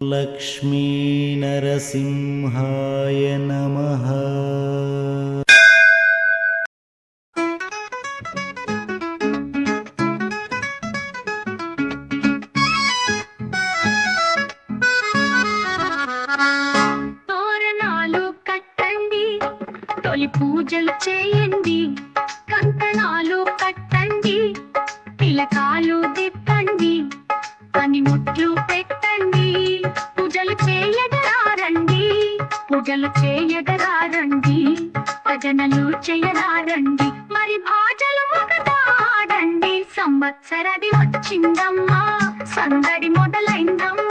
లక్ష్మీనరసింహాయ నమ. తోరణాలు కట్టండి తొలి పూజలు చేయండి. ప్రజలు చేయగలారండి భజనలు చేయరారండి మరి భాజలు ఒకదాడండి సంవత్సరది వచ్చిందమ్మా సందడి మొదలైందమ్మా.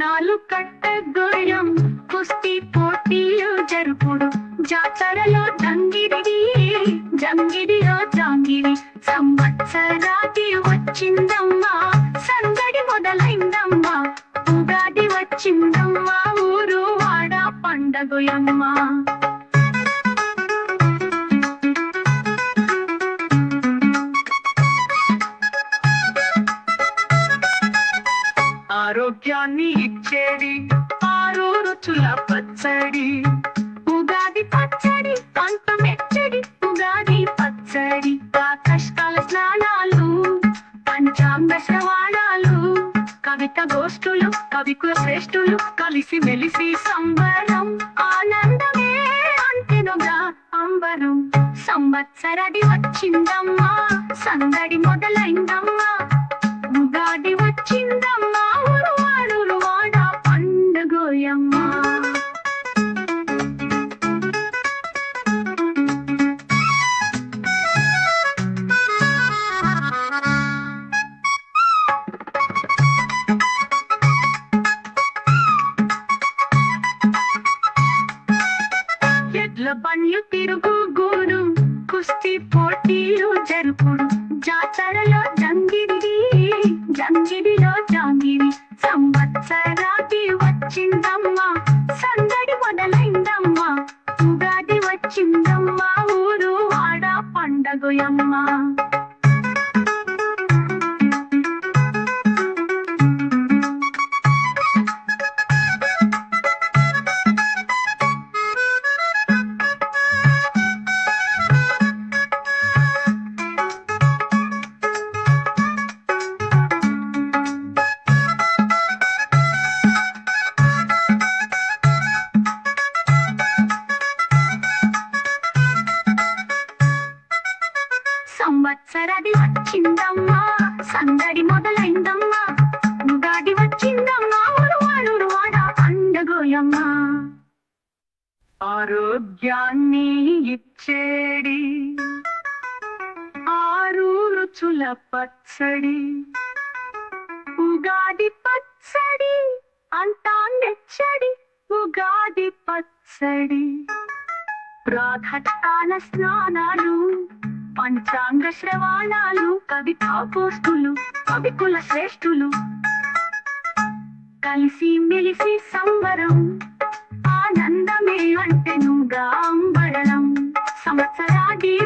పురాణాలు కట్టగోయం కుస్తీ పోటీలు జరుపుడు. జాతరలో జంగిరి జంగిరిలో జాంగిరి. సంవత్సరాది వచ్చిందమ్మా సందడి మొదలైందమ్మా. ఉగాది వచ్చిందమ్మా ఊరు వాడ పండగయమ్మా. ఆరోగ్యాన్ని ఇచ్చేది ఆరు రుచుల పచ్చడి. ఉగాది పచ్చడి పంట మెచ్చడి ఉగాది పచ్చడి. కష్టాల స్నానాలు పంచాంగ శ్రవణాలు. కవిత గోష్ఠులు కవికుల శ్రేష్ఠులు కలిసి మెలిసి సంబరం. ఆనందమే అంతెనుగా అంబరం. సంవత్సరది వచ్చిందమ్మా సందడి మొదలైందమ్మా. ఉగాది వచ్చిందమ్మా పోటీ పోటీలు జరుపుడు జాతరలో జంగిరి జంగిరిలో జాంగిరి సంవత్సరాది వచ్చిందమ్మా సందడి మొదలైందమ్మా. ఉగాది వచ్చిందమ్మా ఊరు వాడ పండగయమ్మా. సంవత్సరది వచ్చిందమ్మా సందడి మొదలైందమ్మా. ఉగాది వచ్చిందమ్మా ఉరువాడు అండగోయమ్మా ఆరోగ్యాన్ని ఇచ్చేడి ఆరు రుచుల పచ్చడి ఉగాది పచ్చడి అంతా నెచ్చడి ఉగాది పచ్చడి. ప్రాతకాల స్నానాలు పంచాంగ శ్రవణాలు కవితా పోస్తులు కవికుల శ్రేష్ఠులు. కలిసి మెలిసి సంబరం ఆనందమే అంటెను నుగా సంవత్సరాది